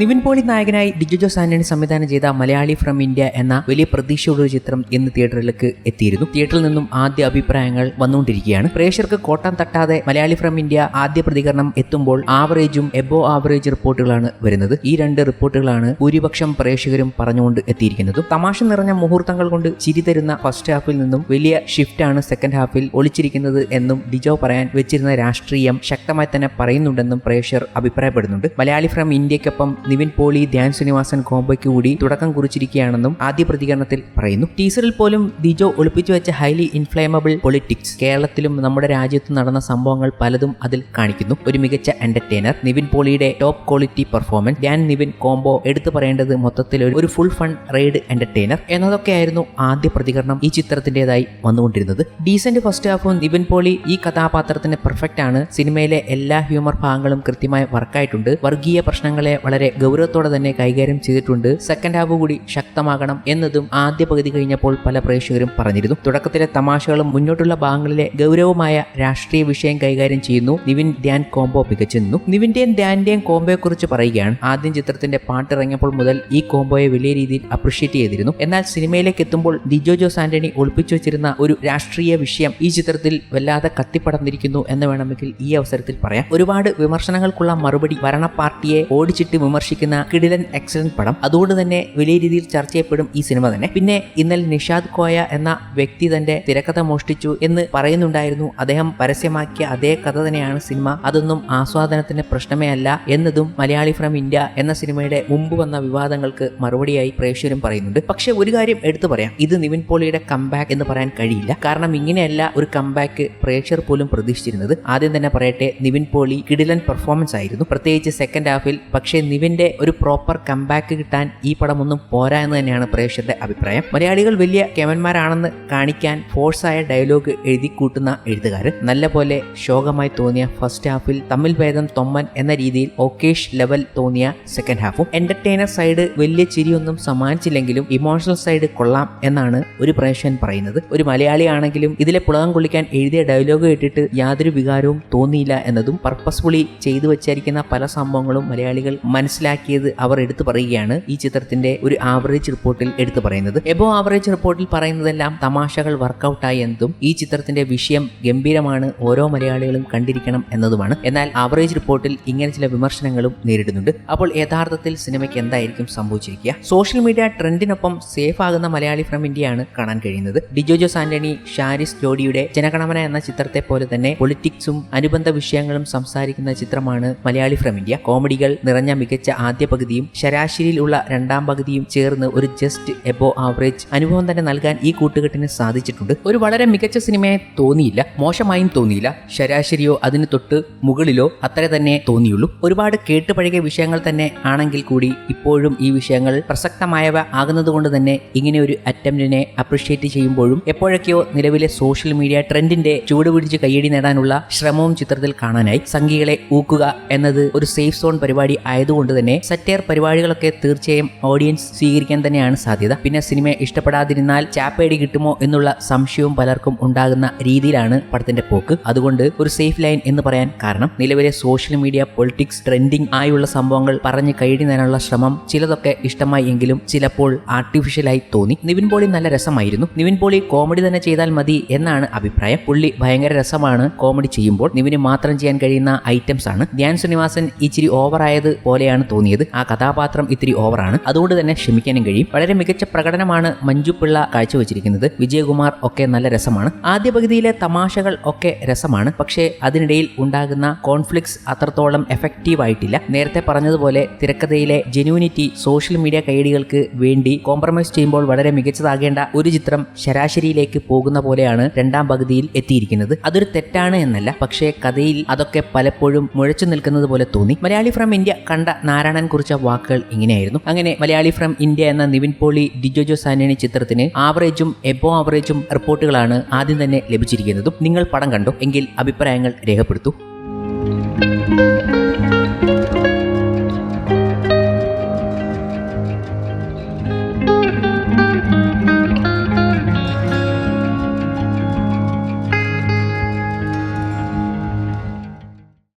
നിവിൻ പോളി നായകനായി ഡിജു ജോസ് ആന്റണി സംവിധാനം ചെയ്ത മലയാളി ഫ്രം ഇന്ത്യ എന്ന വലിയ പ്രതീക്ഷയുള്ള ചിത്രം ഇന്ന് തിയേറ്ററിലേക്ക് എത്തിയിരുന്നു. തിയേറ്ററിൽ നിന്നും ആദ്യ അഭിപ്രായങ്ങൾ വന്നുകൊണ്ടിരിക്കുകയാണ്. പ്രേക്ഷകർക്ക് കോട്ടം തട്ടാതെ മലയാളി ഫ്രം ഇന്ത്യ ആദ്യ പ്രതികരണം എത്തുമ്പോൾ ആവറേജും എബോ ആവറേജ് റിപ്പോർട്ടുകളാണ് വരുന്നത്. ഈ രണ്ട് റിപ്പോർട്ടുകളാണ് ഭൂരിപക്ഷം പ്രേക്ഷകരും പറഞ്ഞുകൊണ്ട് എത്തിയിരിക്കുന്നത്. തമാശ നിറഞ്ഞ മുഹൂർത്തങ്ങൾ കൊണ്ട് ചിരി തരുന്ന ഫസ്റ്റ് ഹാഫിൽ നിന്നും വലിയ ഷിഫ്റ്റാണ് സെക്കൻഡ് ഹാഫിൽ ഒളിച്ചിരിക്കുന്നത് എന്നും ഡിജോ പറയാൻ വെച്ചിരുന്ന രാഷ്ട്രീയം ശക്തമായി തന്നെ പറയുന്നുണ്ടെന്നും പ്രേക്ഷകർ അഭിപ്രായപ്പെടുന്നുണ്ട്. മലയാളി ഫ്രം ഇന്ത്യക്കൊപ്പം നിവിൻ പോളി ധ്യാൻ ശ്രീനിവാസൻ കോംബോയ്ക്ക് കൂടി തുടക്കം കുറിച്ചിരിക്കുകയാണെന്നും ആദ്യ പ്രതികരണത്തിൽ പറയുന്നു. ടീസറിൽ പോലും ദിജോ ഒളിപ്പിച്ചു വെച്ച ഹൈലി ഇൻഫ്ലേമബിൾ പൊളിറ്റിക്സ് കേരളത്തിലും നമ്മുടെ രാജ്യത്തും നടന്ന സംഭവങ്ങൾ പലതും അതിൽ കാണിക്കുന്നു. ഒരു മികച്ച എന്റർടൈനർ നിവിൻ പോളിയുടെ top quality performance Dhyan Nivin combo എടുത്തു പറയേണ്ടത് മൊത്തത്തിൽ ഒരു- ഫുൾ ഫൺ റൈഡ് എന്റർടൈനർ എന്നതൊക്കെയായിരുന്നു ആദ്യ പ്രതികരണം ഈ ചിത്രത്തിന്റെതായി വന്നുകൊണ്ടിരുന്നത്. ഡീസന്റ് ഫസ്റ്റ് ഹാഫും നിവിൻ പോളി ഈ കഥാപാത്രത്തിന് പെർഫെക്റ്റ് ആണ്. സിനിമയിലെ എല്ലാ ഹ്യൂമർ ഭാഗങ്ങളും കൃത്യമായി വർക്കായിട്ടുണ്ട് വർഗീയ പ്രശ്നങ്ങളെ വളരെ ഗൗരവത്തോടെ തന്നെ കൈകാര്യം ചെയ്തിട്ടുണ്ട്. സെക്കൻഡ് ഹാഫ് കൂടി ശക്തമാകണം എന്നതും ആദ്യ പകുതി കഴിഞ്ഞപ്പോൾ പല പ്രേക്ഷകരും പറഞ്ഞിരുന്നു. തുടക്കത്തിലെ തമാശകളും മുന്നോട്ടുള്ള ഭാഗങ്ങളിലെ ഗൗരവമായ രാഷ്ട്രീയ വിഷയം കൈകാര്യം ചെയ്യുന്നു. നിവിൻ ധ്യാൻ കോംബോ മികച്ചിരുന്നു നിവിന്റെയും ധ്യാന്റെയും കോംബോയെ കുറിച്ച് പറയുകയാണ്. ആദ്യം ചിത്രത്തിന്റെ പാട്ട് ഇറങ്ങിയപ്പോൾ മുതൽ ഈ കോംബോയെ വലിയ രീതിയിൽ അപ്രീഷിയേറ്റ് ചെയ്തിരുന്നു. എന്നാൽ സിനിമയിലേക്ക് എത്തുമ്പോൾ ഡിജോ ജോസ് ആന്റണി ഒളിപ്പിച്ചു വെച്ചിരുന്ന ഒരു രാഷ്ട്രീയ വിഷയം ഈ ചിത്രത്തിൽ വല്ലാതെ കത്തിപ്പടർന്നിരിക്കുന്നു എന്ന് വേണമെങ്കിൽ ഈ അവസരത്തിൽ പറയാം. ഒരുപാട് വിമർശനങ്ങൾക്കുള്ള മറുപടി ഭരണ പാർട്ടിയെ ഓടിച്ചിട്ട് വിമർശിക്കുന്ന കിടിലൻ എക്സലന്റ് പടം. അതുകൊണ്ട് തന്നെ വലിയ രീതിയിൽ ചർച്ച ചെയ്യപ്പെടും ഈ സിനിമ തന്നെ. പിന്നെ ഇന്നലെ നിഷാദ് കോയ എന്ന വ്യക്തി തന്റെ തിരക്കഥ മോഷ്ടിച്ചു എന്ന് പറയുന്നുണ്ടായിരുന്നു. അദ്ദേഹം പരസ്യമാക്കിയ അതേ കഥ തന്നെയാണ് സിനിമ. അതൊന്നും ആസ്വാദനത്തിന് പ്രശ്നമേ അല്ല എന്നതും മലയാളി ഫ്രം ഇന്ത്യ എന്ന സിനിമയുടെ മുമ്പ് വന്ന വിവാദങ്ങൾക്ക് മറുപടിയായി പ്രേക്ഷകരും പറയുന്നുണ്ട്. പക്ഷെ ഒരു കാര്യം എടുത്തു പറയാം. ഇത് നിവിൻ പോളിയുടെ കംബാക്ക് എന്ന് പറയാൻ കഴിയില്ല. കാരണം ഇങ്ങനെയല്ല ഒരു കംബാക്ക് പ്രേക്ഷകർ പോലും പ്രതീക്ഷിച്ചിരുന്നത്. ആദ്യം തന്നെ പറയട്ടെ നിവിൻ പോളി കിടിലൻ പെർഫോമൻസ് ആയിരുന്നു. പ്രത്യേകിച്ച് സെക്കൻഡ് ഹാഫിൽ പക്ഷേ നിവിന്റെ ഒരു പ്രോപ്പർ കംബാക്ക് കിട്ടാൻ ഈ പടം ഒന്നും പോരാ എന്ന് തന്നെയാണ് പ്രേക്ഷകരുടെ അഭിപ്രായം. മലയാളികൾ വലിയ കേമന്മാരാണെന്ന് കാണിക്കാൻ ഫോഴ്സായ ഡയലോഗ് എഴുതി കൂട്ടുന്ന എഴുത്തുകാരൻ. നല്ല പോലെ ശോകമായി തോന്നിയ ഫസ്റ്റ് ഹാഫിൽ തമ്മിൽ ഭേദം തൊമ്മൻ എന്ന രീതിയിൽ ഓക്കേഷ് ലെവൽ തോന്നിയ സെക്കൻഡ് ഹാഫും എന്റർടൈനർ സൈഡ് വലിയ ചിരിയൊന്നും സമ്മാനിച്ചില്ലെങ്കിലും ഇമോഷണൽ സൈഡ് കൊള്ളാം എന്നാണ് ഒരു പ്രേക്ഷകൻ പറയുന്നത്. ഒരു മലയാളിയാണെങ്കിലും ഇതിലെ പുളകം കൊള്ളിക്കാൻ എഴുതിയ ഡയലോഗ് കേട്ടിട്ട് യാതൊരു വികാരവും തോന്നിയില്ല എന്നതും പർപ്പസ്ഫുള്ളി ചെയ്തു വച്ചിരിക്കുന്ന പല സംഭവങ്ങളും മലയാളികൾ മനസ്സിലാക്കിയത് അവർ എടുത്തു പറയുകയാണ് ഈ ചിത്രത്തിന്റെ ഒരു ആവറേജ് റിപ്പോർട്ടിൽ എടുത്തു പറയുന്നത്. എബോ ആവറേജ് റിപ്പോർട്ടിൽ പറയുന്നതെല്ലാം തമാശകൾ വർക്കൗട്ടായി എന്നതും ഈ ചിത്രത്തിന്റെ വിഷയം ഗംഭീരമാണ് ഓരോ മലയാളികളും കണ്ടിരിക്കണം എന്നതുമാണ്. എന്നാൽ ആവറേജ് റിപ്പോർട്ടിൽ ഇങ്ങനെ ചില വിമർശനങ്ങളും നേരിടുന്നുണ്ട്. അപ്പോൾ യഥാർത്ഥത്തിൽ സിനിമയ്ക്ക് എന്തായിരിക്കും സംഭവിച്ചിരിക്കുക? സോഷ്യൽ മീഡിയ ട്രെൻഡിനൊപ്പം സേഫ് ആകുന്ന മലയാളി ഫ്രം ഇന്ത്യയാണ് കാണാൻ കഴിയുന്നത്. ഡിജോ ജോസ് ആന്റണി ഷാരിസ് ജോഡിയുടെ ജനഗണമന എന്ന ചിത്രത്തെ പോലെ തന്നെ പൊളിറ്റിക്സും അനുബന്ധ വിഷയങ്ങളും സംസാരിക്കുന്ന ചിത്രമാണ് മലയാളി ഫ്രം ഇന്ത്യ. കോമഡികൾ നിറഞ്ഞ മികച്ച ആദ്യ പകുതിയും ശരാശരിയിലുള്ള രണ്ടാം പകുതിയും ചേർന്ന് ഒരു ജസ്റ്റ് എബോ ആവറേജ് അനുഭവം തന്നെ നൽകാൻ ഈ കൂട്ടുകെട്ടിന് സാധിച്ചിട്ടുണ്ട്. ഒരു വളരെ മികച്ച സിനിമയെ തോന്നിയില്ല മോശമായും തോന്നിയില്ല. ശരാശരിയോ അതിന് തൊട്ട് മുകളിലോ അത്ര തന്നെ തോന്നിയുള്ളൂ. ഒരുപാട് കേട്ടുപഴകിയ വിഷയങ്ങൾ തന്നെ ആണെങ്കിൽ കൂടി ഇപ്പോഴും ഈ വിഷയങ്ങൾ പ്രസക്തമായവ ആകുന്നതുകൊണ്ട് തന്നെ ഇങ്ങനെ ഒരു അറ്റംപ്റ്റിനെ അപ്രിഷ്യേറ്റ് ചെയ്യുമ്പോഴും എപ്പോഴൊക്കെയോ നിലവിലെ സോഷ്യൽ മീഡിയ ട്രെൻഡിന്റെ ചൂട് പിടിച്ച് കയ്യടി നേടാനുള്ള ശ്രമവും ചിത്രത്തിൽ കാണാനായി. സംഘികളെ ഊക്കുക എന്നത് ഒരു സേഫ് സോൺ പരിപാടി ആയതുകൊണ്ട് തന്നെ സറ്റയർ പരിപാടികളൊക്കെ തീർച്ചയായും ഓഡിയൻസ് സ്വീകരിക്കാൻ തന്നെയാണ് സാധ്യത. പിന്നെ സിനിമയെ ഇഷ്ടപ്പെടാതിരുന്നാൽ ചാപ്പേടി കിട്ടുമോ എന്നുള്ള സംശയവും പലർക്കും ഉണ്ടാകുന്ന രീതിയിലാണ് പടത്തിന്റെ പോക്ക്. അതുകൊണ്ട് ഒരു സേഫ് ലൈൻ എന്ന് പറയാൻ കാരണം നിലവിലെ സോഷ്യൽ മീഡിയ പൊളിറ്റിക്സ് ട്രെൻഡിങ് ആയുള്ള സംഭവങ്ങൾ പറഞ്ഞു കഴിയുന്നതിനുള്ള ശ്രമം ചിലതൊക്കെ ഇഷ്ടമായി എങ്കിലും ചിലപ്പോൾ ആർട്ടിഫിഷ്യലായി തോന്നി. നിവിൻ പോളി നല്ല രസമായിരുന്നു. നിവിൻ പോളി കോമഡി തന്നെ ചെയ്താൽ മതി എന്നാണ് അഭിപ്രായം. പുള്ളി ഭയങ്കര രസമാണ് കോമഡി ചെയ്യുമ്പോൾ. നിവിന് മാത്രം ചെയ്യാൻ കഴിയുന്ന ഐറ്റംസ് ആണ്. ധ്യാൻ ശ്രീനിവാസൻ ഇച്ചിരി ഓവറായത് പോലെയാണ് തോന്നിയത്. ആ കഥാപാത്രം ഇത്തിരി ഓവറാണ് അതുകൊണ്ട് തന്നെ ക്ഷമിക്കാനും കഴിയും. വളരെ മികച്ച പ്രകടനമാണ് മഞ്ജു പിള്ള കാഴ്ചവെച്ചിരിക്കുന്നത്. വിജയകുമാർ ഒക്കെ നല്ല രസമാണ്. ആദ്യ പകുതിയിലെ തമാശകൾ ഒക്കെ രസമാണ്. പക്ഷേ അതിനിടയിൽ ഉണ്ടാകുന്ന കോൺഫ്ലിക്ട്സ് അത്രത്തോളം എഫക്റ്റീവ് ആയിട്ടില്ല. നേരത്തെ പറഞ്ഞതുപോലെ തിരക്കഥയിലെ ജെന്യൂനിറ്റി സോഷ്യൽ മീഡിയ കൈഡികൾക്ക് വേണ്ടി കോംപ്രമൈസ് ചെയ്യുമ്പോൾ വളരെ മികച്ചതാകേണ്ട ഒരു ചിത്രം ശരാശരിയിലേക്ക് പോകുന്ന പോലെയാണ് രണ്ടാം പകുതിയിൽ എത്തിയിരിക്കുന്നത്. അതൊരു തെറ്റാണ് എന്നല്ല. പക്ഷേ കഥയിൽ അതൊക്കെ പലപ്പോഴും മുഴച്ചു നിൽക്കുന്നത് പോലെ തോന്നി. മലയാളി ഫ്രം ഇന്ത്യ കണ്ട നാരായണൻ കുറിച്ച വാക്കുകൾ ഇങ്ങനെയായിരുന്നു. അങ്ങനെ മലയാളി ഫ്രം ഇന്ത്യ എന്ന നിവിൻ പോളി ഡിജോജോ സാനണി ചിത്രത്തിന് ആവറേജും എബോ ആവറേജും റിപ്പോർട്ടുകളാണ് ആദ്യം തന്നെ ലഭിച്ചിരിക്കുന്നതും. നിങ്ങൾ പടം കണ്ടു എങ്കിൽ അഭിപ്രായങ്ങൾ രേഖപ്പെടുത്തൂ.